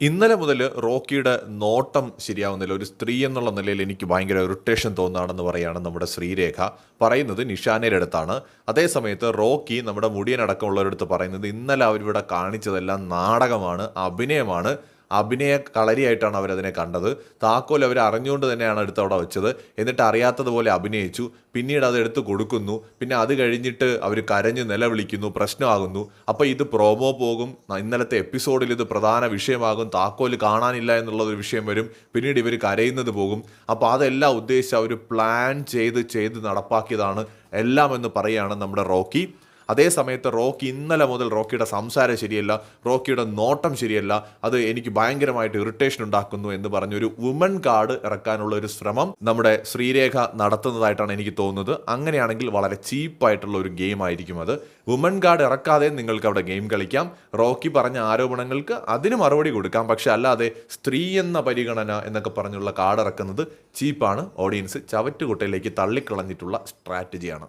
ഇന്നലെ മുതൽ റോക്കിയുടെ നോട്ടം ശരിയാവുന്നില്ല. ഒരു സ്ത്രീ എന്നുള്ള നിലയിൽ എനിക്ക് ഭയങ്കര ഇറിറ്റേഷൻ തോന്നുകയാണെന്ന് പറയുകയാണ് നമ്മുടെ ശ്രീരേഖ. പറയുന്നത് നിഷാനയുടെ അടുത്താണ്. അതേസമയത്ത് റോക്കി നമ്മുടെ മുടിയനടക്കമുള്ളവരടുത്ത് പറയുന്നത് ഇന്നലെ അവരിവിടെ കാണിച്ചതെല്ലാം നാടകമാണ് അഭിനയമാണ്. അഭിനയ കളരിയായിട്ടാണ് അവരതിനെ കണ്ടത്. താക്കോൽ അവർ അറിഞ്ഞുകൊണ്ട് തന്നെയാണ് എടുത്ത് അവിടെ വെച്ചത്. എന്നിട്ട് അറിയാത്തതുപോലെ അഭിനയിച്ചു. പിന്നീട് അത് എടുത്ത് കൊടുക്കുന്നു. പിന്നെ അത് കഴിഞ്ഞിട്ട് അവർ കരഞ്ഞ് നിലവിളിക്കുന്നു പ്രശ്നമാകുന്നു. അപ്പോൾ ഇത് പ്രോമോ പോകും. ഇന്നലത്തെ എപ്പിസോഡിൽ ഇത് പ്രധാന വിഷയമാകും. താക്കോൽ കാണാനില്ല എന്നുള്ളൊരു വിഷയം വരും. പിന്നീട് ഇവർ കരയുന്നത് പോകും. അപ്പോൾ അതെല്ലാം ഉദ്ദേശിച്ച് അവർ പ്ലാൻ ചെയ്ത് ചെയ്ത് നടപ്പാക്കിയതാണ് എല്ലാം എന്ന് പറയുകയാണ് നമ്മുടെ റോക്കി. അതേ സമയത്ത് റോക്കി ഇന്നലെ മുതൽ റോക്കിയുടെ സംസാരം ശരിയല്ല റോക്കിയുടെ നോട്ടം ശരിയല്ല. അത് എനിക്ക് ഭയങ്കരമായിട്ട് ഇറിറ്റേഷൻ ഉണ്ടാക്കുന്നു എന്ന് പറഞ്ഞൊരു വുമൺ കാർഡ് ഇറക്കാനുള്ള ഒരു ശ്രമം നമ്മുടെ ശ്രീരേഖ നടത്തുന്നതായിട്ടാണ് എനിക്ക് തോന്നുന്നത്. അങ്ങനെയാണെങ്കിൽ വളരെ ചീപ്പായിട്ടുള്ള ഒരു ഗെയിം ആയിരിക്കും അത്. വുമൺ കാർഡ് ഇറക്കാതെ നിങ്ങൾക്ക് അവിടെ ഗെയിം കളിക്കാം. റോക്കി പറഞ്ഞ ആരോപണങ്ങൾക്ക് അതിന് മറുപടി കൊടുക്കാം. പക്ഷെ അല്ലാതെ സ്ത്രീ എന്ന പരിഗണന എന്നൊക്കെ പറഞ്ഞുള്ള കാർഡ് ഇറക്കുന്നത് ചീപ്പാണ് ഓഡിയൻസ് ചവറ്റുകുട്ടയിലേക്ക് തള്ളിക്കളഞ്ഞിട്ടുള്ള സ്ട്രാറ്റജിയാണ്